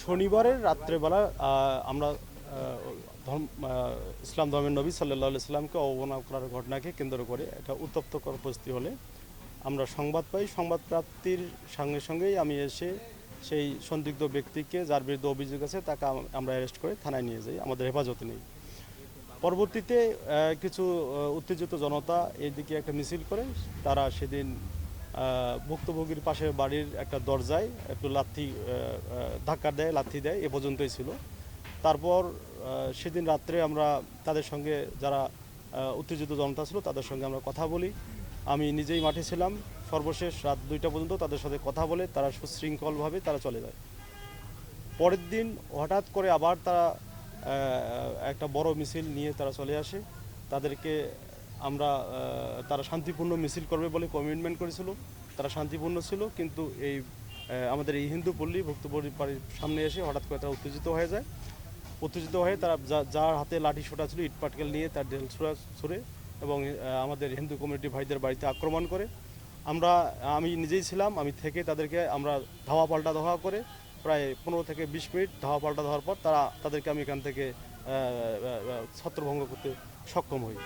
শনিবারের রাত্রেবেলা আমরা ধর্ম ইসলাম ধর্মের নবী সাল্লাহ সাল্লামকে অবমাননা করার ঘটনাকে কেন্দ্র করে একটা উত্তপ্তকর পরিস্থিতি হলে আমরা সংবাদ পাই। সংবাদ প্রাপ্তির সঙ্গে সঙ্গেই আমি এসে সেই সন্দিগ্ধ ব্যক্তিকে, যার বিরুদ্ধে অভিযোগ আছে, তাকে আমরা অ্যারেস্ট করে থানায় নিয়ে যাই। আমাদের হেফাজতে নেই। পরবর্তীতে কিছু উত্তেজিত জনতা এইদিকে একটা মিছিল করে, তারা সেদিন ভুক্তভোগীর পাশের বাড়ির একটা দরজায় একটু লাথি ধাক্কা দেয়, লাথি দেয়, এ পর্যন্তই ছিল। তারপর সেদিন রাত্রে আমরা তাদের সঙ্গে যারা উত্তেজিত জনতা ছিল, তাদের সঙ্গে আমরা কথা বলি। আমি নিজেই মাঠে ছিলাম। সর্বশেষ রাত দুইটা পর্যন্ত তাদের সাথে কথা বলে তারা সুশৃঙ্খলভাবে তারা চলে যায়। পরের দিন হঠাৎ করে আবার তারা একটা বড় মিছিল নিয়ে তারা চলে আসে। তাদেরকে আমরা তারা শান্তিপূর্ণ মিছিল করবে বলে কমিটমেন্ট করেছিল। তারা শান্তিপূর্ণ ছিল, কিন্তু এই আমাদের এই হিন্দু পল্লী ভুক্তপল্লী বাড়ির সামনে এসে হঠাৎ করে তারা উত্তেজিত হয়ে যায়। উত্তেজিত হয়ে তারা যার হাতে লাঠি ছোটা ছিল, ইট পাটকেল নিয়ে তার ডেল ছোড়া, ছুড়ে এবং আমাদের হিন্দু কমিউনিটি ভাইদের বাড়িতে আক্রমণ করে। আমরা, আমি নিজেই ছিলাম, আমি থেকে তাদেরকে আমরা ধাওয়া পাল্টা ধাওয়া করে প্রায় পনেরো থেকে বিশ মিনিট ধাওয়া পাল্টা দেওয়ার পর তারা, তাদেরকে আমি এখান থেকে ছত্রভঙ্গ করতে সক্ষম হই।